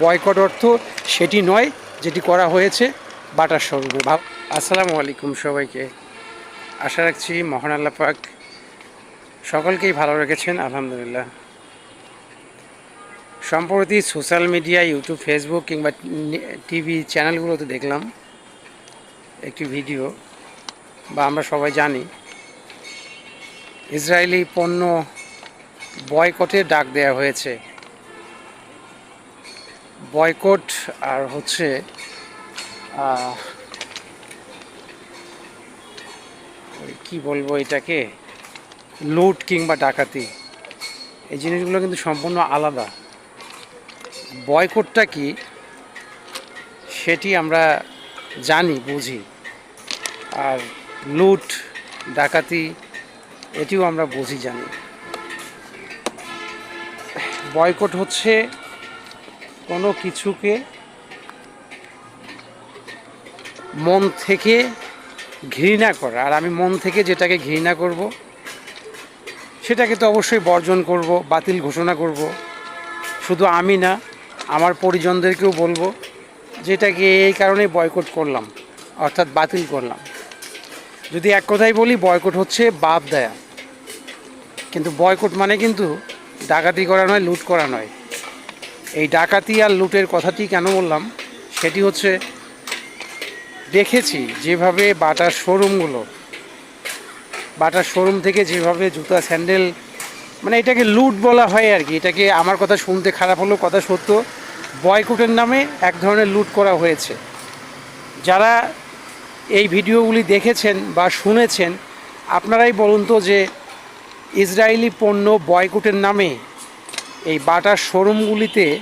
Boycott অর্থ সেটি নয় যেটি করা হয়েছে বাটার শোরুমে ভাব আসসালামু আলাইকুম সবাইকে। আশা রাখছি মহান আল্লাহ পাক সকলকেই ভালো রেখেছেন, আলহামদুলিল্লাহ। সম্প্রতি সোশ্যাল মিডিয়া, ইউটিউব, ফেসবুক কিংবা টিভি চ্যানেলগুলোতে দেখলাম একটি ভিডিও, বা আমরা সবাই জানি, ইসরায়েলি পণ্য বয়কটের ডাক দেওয়া হয়েছে। বয়কট আর হচ্ছে কি বলব এটাকে? লুট কিংবা ডাকাতি। এই জিনিসগুলো কিন্তু সম্পূর্ণ আলাদা। বয়কটটা কি? সেটি আমরা জানি, বুঝি। আর লুট, ডাকাতি, এটিও আমরা বুঝি, জানি। বয়কট হচ্ছে কোনো কিছুকে মন থেকে ঘৃণা করা। আর আমি মন থেকে যেটাকে ঘৃণা করব, সেটাকে তো অবশ্যই বর্জন করব, বাতিল ঘোষণা করব। শুধু আমি না, আমার পরিজনদেরকেও বলব, যেটাকে এই কারণে বয়কট করলাম, অর্থাৎ বাতিল করলাম। যদি এক কথাই বলি, বয়কট হচ্ছে বাপ দেয়া। কিন্তু বয়কট মানে কিন্তু ডাকাতি করা নয়, লুট করা নয়। এই ডাকাতি আর লুটের কথাটি কেন বললাম? সেটি হচ্ছে, দেখেছি যেভাবে বাটার শোরুমগুলো, বাটার শোরুম থেকে যেভাবে জুতা, স্যান্ডেল মানে এটাকে লুট বলা হয় আর কি। এটাকে আমার কথা শুনতে খারাপ হলেও কথা সত্য, বয়কটের নামে এক ধরনের লুট করা হয়েছে। যারা এই ভিডিওগুলি দেখেছেন বা শুনেছেন, আপনারাই বলুন তো যে, ইসরায়েলি পণ্য বয়কটের নামে এই বাটার শোরুমগুলিতে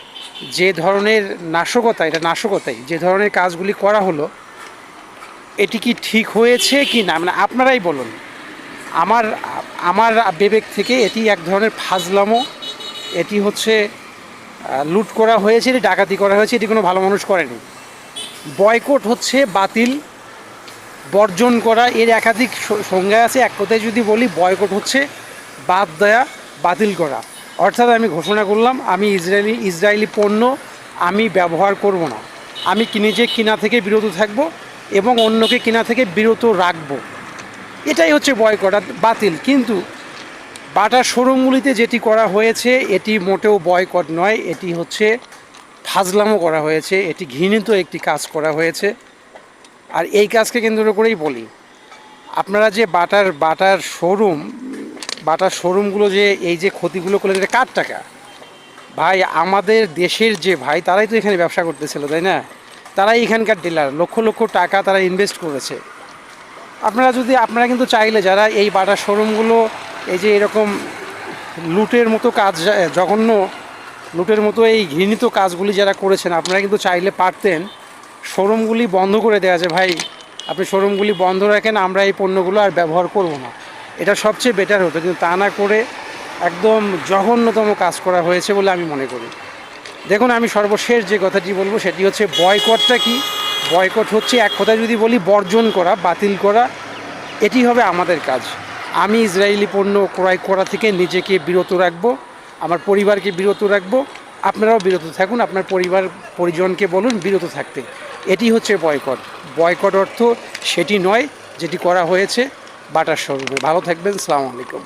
যে ধরনের নাশকতা এটা নাশকতাই, যে ধরনের কাজগুলি করা হলো, এটি কি ঠিক হয়েছে কি না? মানে আপনারাই বলুন। আমার আমার বিবেক থেকে এটি এক ধরনের ফাজলামো। এটি হচ্ছে লুট করা হয়েছে, এটি ডাকাতি করা হয়েছে, এটি কোনো ভালো মানুষ করেনি। বয়কট হচ্ছে, বাতিল, বর্জন করা, এর একাধিক সংজ্ঞা আছে। এক কথায় যদি বলি, বয়কট হচ্ছে, বাদ দেয়া, বাতিল করা। অর্থাৎ আমি ঘোষণা করলাম, আমি ইসরায়েলি ইসরায়েলি পণ্য আমি ব্যবহার করব না। আমি নিজে কিনা থেকে বিরত থাকব এবং অন্যকে কিনা থেকে বিরত রাখব। এটাই হচ্ছে বয়কট বাতিল। কিন্তু বাটার শোরুমগুলিতে যেটি করা হয়েছে, এটি মোটেও বয়কট নয়, এটি হচ্ছে ফাজলামো করা হয়েছে, এটি ঘৃণিত একটি কাজ করা হয়েছে। আর এই কাজকে কেন্দ্র করেই বলি, আপনারা যে বাটার বাটার শোরুম বাটার শোরুমগুলো যে, এই যে ক্ষতিগুলো করলেন এটা কার টাকা? ভাই, আমাদের দেশের যে ভাই, তারাই তো এখানে ব্যবসা করতেছিল, তাই না? তারাই এখানকার ডিলার লক্ষ লক্ষ টাকা তারা ইনভেস্ট করেছে। আপনারা যদি, আপনারা কিন্তু চাইলে যারা এই বাটার শোরুমগুলো, এই যে এরকম লুটের মতো কাজ জঘন্য লুটের মতো এই ঘৃণিত কাজগুলি যারা করেছেন, আপনারা কিন্তু চাইলে পারতেন শোরুমগুলি বন্ধ করে দেওয়া যে, ভাই, আপনি শোরুমগুলি বন্ধ রাখেন, আমরা এই পণ্যগুলো আর ব্যবহার করব না। এটা সবচেয়ে বেটার হতো, কিন্তু তা না করে একদম জঘন্যতম কাজ করা হয়েছে বলে আমি মনে করি। দেখুন, আমি সর্বশেষ যে কথাটি বলব সেটি হচ্ছে বয়কটটা কি? বয়কট হচ্ছে এক কথায় যদি বলি বর্জন করা, বাতিল করা, এটি হবে আমাদের কাজ। আমি ইসরায়েলি পণ্য ক্রয় করা থেকে নিজেকে বিরত রাখব, আমার পরিবারকে বিরত রাখব, আপনারাও বিরত থাকুন, আপনার পরিবার, পরিজনকে বলুন বিরত থাকতে। এটি হচ্ছে বয়কট বয়কট অর্থ সেটি নয়, যেটি করা হয়েছে। বাটার শোরুমে ভালো থাকবেন সালামু আলাইকুম।